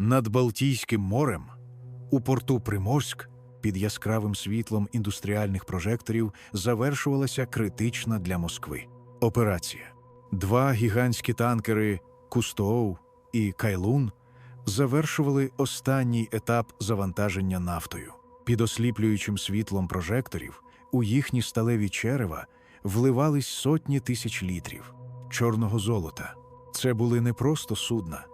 Над Балтійським морем, у порту Приморськ, під яскравим світлом індустріальних прожекторів завершувалася критична для Москви операція. Два гігантські танкери Кустоу і Кайлун завершували останній етап завантаження нафтою. Під осліплюючим світлом прожекторів у їхні сталеві черева вливались сотні тисяч літрів чорного золота. Це були не просто судна,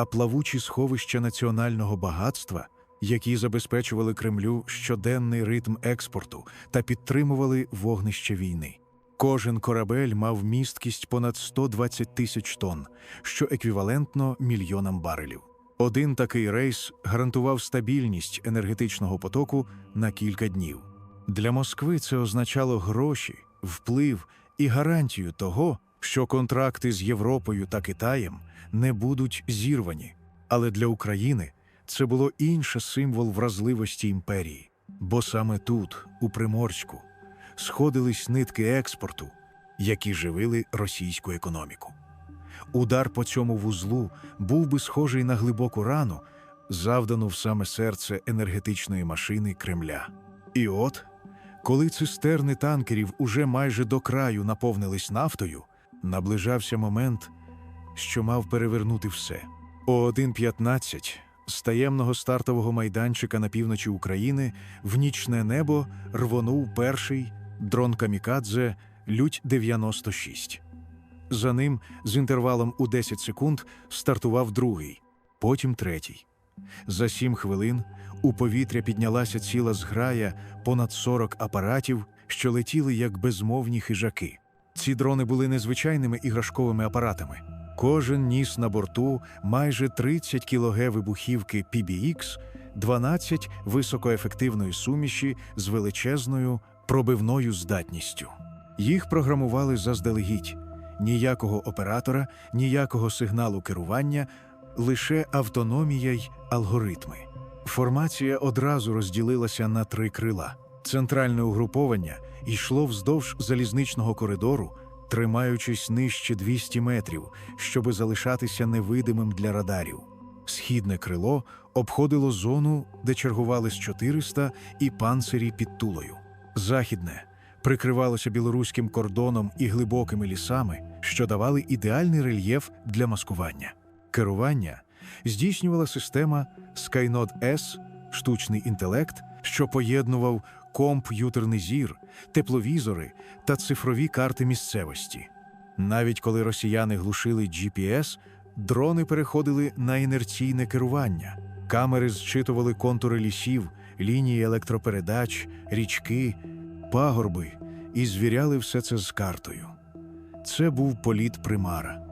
а плавучі сховища національного багатства, які забезпечували Кремлю щоденний ритм експорту та підтримували вогнище війни. Кожен корабель мав місткість понад 120 тисяч тонн, що еквівалентно мільйонам барелів. Один такий рейс гарантував стабільність енергетичного потоку на кілька днів. Для Москви це означало гроші, вплив і гарантію того, що контракти з Європою та Китаєм не будуть зірвані. Але для України це було інше символ вразливості імперії, бо саме тут, у Приморську, сходились нитки експорту, які живили російську економіку. Удар по цьому вузлу був би схожий на глибоку рану, завдану в саме серце енергетичної машини Кремля. І от, коли цистерни танкерів уже майже до краю наповнились нафтою, наближався момент, що мав перевернути все. О 1.15 з таємного стартового майданчика на півночі України в нічне небо рвонув перший дрон Камікадзе Лють 96. За ним з інтервалом у 10 секунд стартував другий, потім третій. За сім хвилин у повітря піднялася ціла зграя понад 40 апаратів, що летіли як безмовні хижаки. Ці дрони були незвичайними іграшковими апаратами. Кожен ніс на борту майже 30 кг вибухівки PBX, 12 високоефективної суміші з величезною пробивною здатністю. Їх програмували заздалегідь. Ніякого оператора, ніякого сигналу керування, лише автономія й алгоритми. Формація одразу розділилася на три крила. Центральне угруповання йшло вздовж залізничного коридору, тримаючись нижче 200 метрів, щоби залишатися невидимим для радарів. Східне крило обходило зону, де чергували з 400 і панцирі під Тулою. Західне прикривалося білоруським кордоном і глибокими лісами, що давали ідеальний рельєф для маскування. Керування здійснювала система Skynode S, штучний інтелект, що поєднував комп'ютерний зір, тепловізори та цифрові карти місцевості. Навіть коли росіяни глушили GPS, дрони переходили на інерційне керування. Камери зчитували контури лісів, лінії електропередач, річки, пагорби і звіряли все це з картою. Це був політ примара.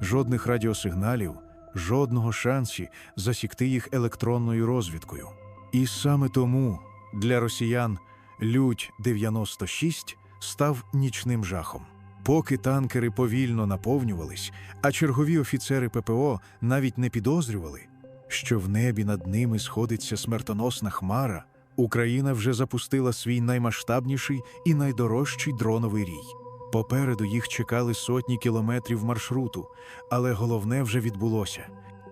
Жодних радіосигналів, жодного шансі засікти їх електронною розвідкою. І саме тому для росіян Лють 96 став нічним жахом. Поки танкери повільно наповнювались, а чергові офіцери ППО навіть не підозрювали, що в небі над ними сходиться смертоносна хмара, Україна вже запустила свій наймасштабніший і найдорожчий дроновий рій. Попереду їх чекали сотні кілометрів маршруту, але головне вже відбулося.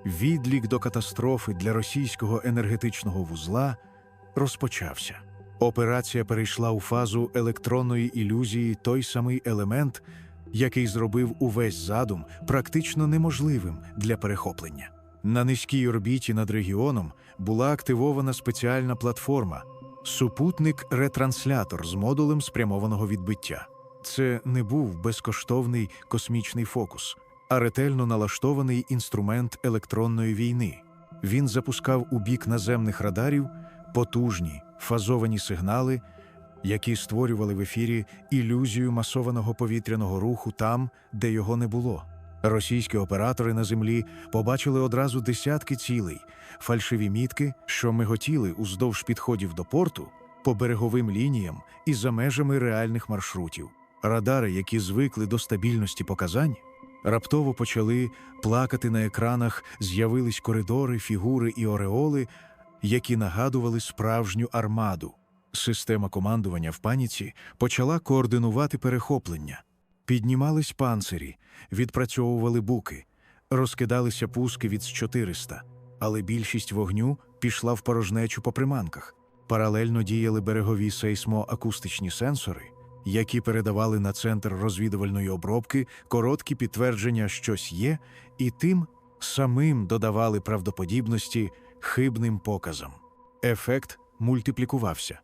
Відлік до катастрофи для російського енергетичного вузла розпочався. Операція перейшла у фазу електронної ілюзії той самий елемент, який зробив увесь задум практично неможливим для перехоплення. На низькій орбіті над регіоном була активована спеціальна платформа супутник-ретранслятор з модулем спрямованого відбиття. Це не був безкоштовний космічний фокус, а ретельно налаштований інструмент електронної війни. Він запускав у бік наземних радарів потужні фазовані сигнали, які створювали в ефірі ілюзію масованого повітряного руху там, де його не було. Російські оператори на землі побачили одразу десятки цілей, фальшиві мітки, що миготіли уздовж підходів до порту, по береговим лініям і за межами реальних маршрутів. Радари, які звикли до стабільності показань, раптово почали плакати на екранах, з'явились коридори, фігури і ореоли, які нагадували справжню армаду. Система командування в паніці почала координувати перехоплення. Піднімались панцирі, відпрацьовували буки, розкидалися пуски від 400. але більшість вогню пішла в порожнечу по приманках. Паралельно діяли берегові сейсмоакустичні сенсори, які передавали на центр розвідувальної обробки короткі підтвердження, щось є, і тим самим додавали правдоподібності хибним показам. Ефект мультиплікувався.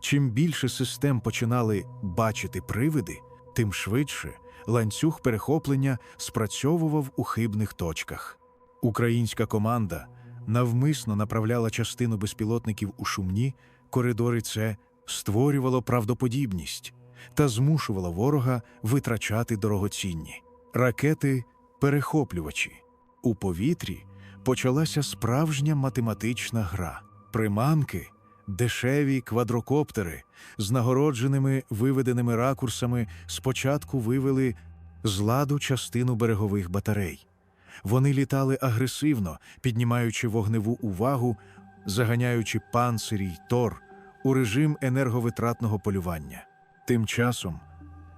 Чим більше систем починали бачити привиди, тим швидше ланцюг перехоплення спрацьовував у хибних точках. Українська команда навмисно направляла частину безпілотників у шумні коридори. Це створювало правдоподібність та змушувало ворога витрачати дорогоцінні ракети перехоплювачі. У повітрі почалася справжня математична гра. Приманки, дешеві квадрокоптери з нагородженими виведеними ракурсами спочатку вивели з ладу частину берегових батарей. Вони літали агресивно, піднімаючи вогневу увагу, заганяючи панцирі й тор у режим енерговитратного полювання. Тим часом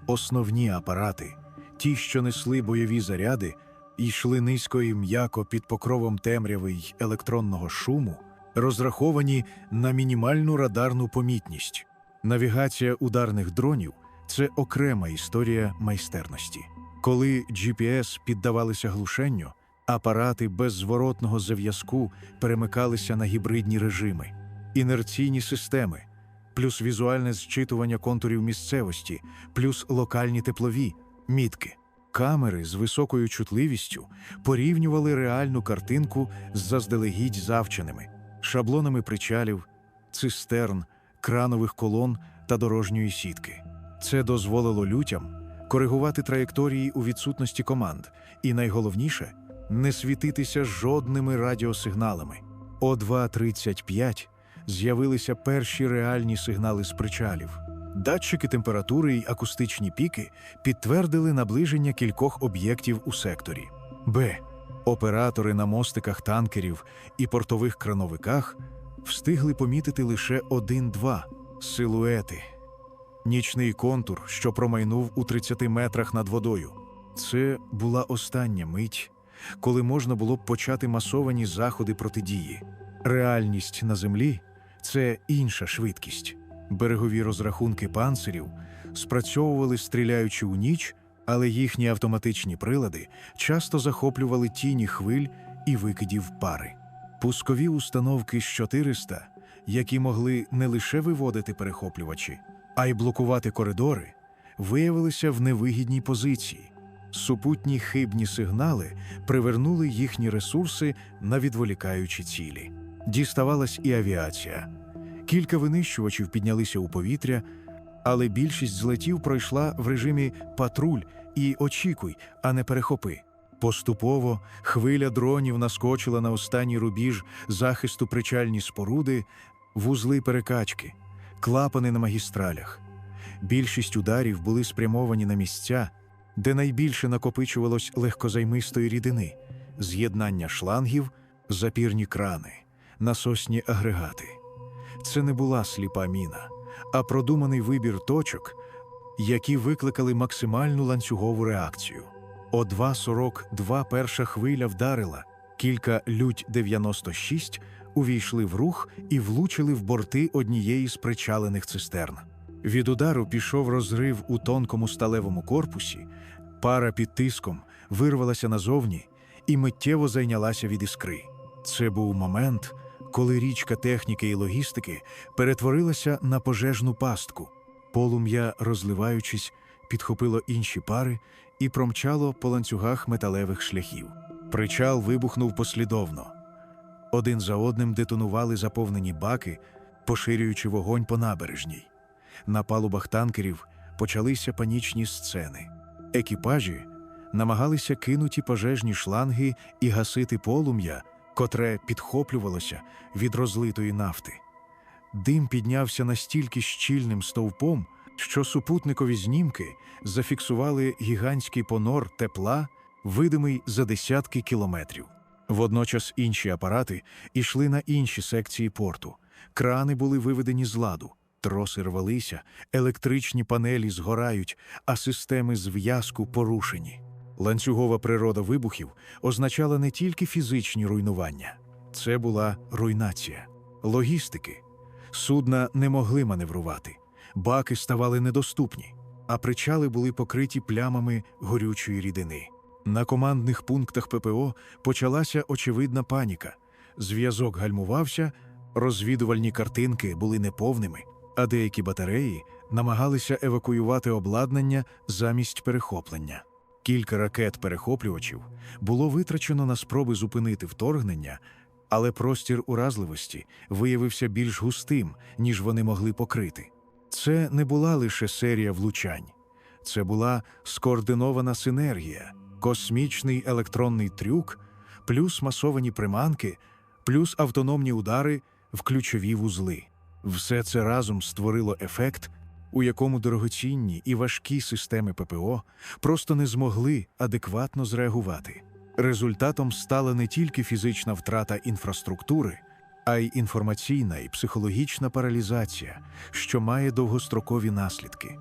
основні апарати, ті, що несли бойові заряди, йшли низько і м'яко під покровом темряви й електронного шуму, розраховані на мінімальну радарну помітність. Навігація ударних дронів це окрема історія майстерності. Коли GPS піддавалися глушенню, апарати без зворотного зв'язку перемикалися на гібридні режими, інерційні системи, плюс візуальне зчитування контурів місцевості, плюс локальні теплові мітки. Камери з високою чутливістю порівнювали реальну картинку з заздалегідь завченими шаблонами причалів, цистерн, кранових колон та дорожньої сітки. Це дозволило лютям коригувати траєкторії у відсутності команд, і найголовніше не світитися жодними радіосигналами. О 2.35 з'явилися перші реальні сигнали з причалів. Датчики температури й акустичні піки підтвердили наближення кількох об'єктів у секторі. Б. Оператори на мостиках танкерів і портових крановиках встигли помітити лише один-два силуети. Нічний контур, що промайнув у 30 метрах над водою. Це була остання мить, коли можна було б почати масовані заходи протидії. Реальність на землі це інша швидкість. Берегові розрахунки панцирів спрацьовували, стріляючи у ніч, але їхні автоматичні прилади часто захоплювали тіні хвиль і викидів пари. Пускові установки з 400, які могли не лише виводити перехоплювачі, а й блокувати коридори, виявилися в невигідній позиції. Супутні хибні сигнали привернули їхні ресурси на відволікаючі цілі. Діставалась і авіація. Кілька винищувачів піднялися у повітря, але більшість злетів пройшла в режимі патруль і очікуй, а не перехопи. Поступово хвиля дронів наскочила на останній рубіж захисту причальні споруди, вузли перекачки, клапани на магістралях. Більшість ударів були спрямовані на місця, де найбільше накопичувалось легкозаймистої рідини, з'єднання шлангів, запірні крани, насосні агрегати. Це не була сліпа міна, а продуманий вибір точок, які викликали максимальну ланцюгову реакцію. О 2.42 перша хвиля вдарила, кілька лють 96 увійшли в рух і влучили в борти однієї з причалених цистерн. Від удару пішов розрив у тонкому сталевому корпусі, пара під тиском вирвалася назовні і миттєво зайнялася від іскри. Це був момент, коли річка техніки і логістики перетворилася на пожежну пастку. Полум'я, розливаючись, підхопило інші пари і промчало по ланцюгах металевих шляхів. Причал вибухнув послідовно. Один за одним детонували заповнені баки, поширюючи вогонь по набережній. На палубах танкерів почалися панічні сцени. Екіпажі намагалися кинуті пожежні шланги і гасити полум'я, котре підхоплювалося від розлитої нафти. Дим піднявся настільки щільним стовпом, що супутникові знімки зафіксували гігантський понор тепла, видимий за десятки кілометрів. Водночас інші апарати йшли на інші секції порту. Крани були виведені з ладу, троси рвалися, електричні панелі згорають, а системи зв'язку порушені. Ланцюгова природа вибухів означала не тільки фізичні руйнування, Це була руйнація, логістики. Судна не могли маневрувати, баки ставали недоступні, а причали були покриті плямами горючої рідини. На командних пунктах ППО почалася очевидна паніка. Зв'язок гальмувався, розвідувальні картинки були неповними, а деякі батареї намагалися евакуювати обладнання замість перехоплення. Кілька ракет-перехоплювачів було витрачено на спроби зупинити вторгнення, але простір уразливості виявився більш густим, ніж вони могли покрити. Це не була лише серія влучань, це була скоординована синергія, космічний електронний трюк, плюс масовані приманки, плюс автономні удари в ключові вузли. Все це разом створило ефект, у якому дорогоцінні і важкі системи ППО просто не змогли адекватно зреагувати. Результатом стала не тільки фізична втрата інфраструктури, а й інформаційна і психологічна паралізація, що має довгострокові наслідки.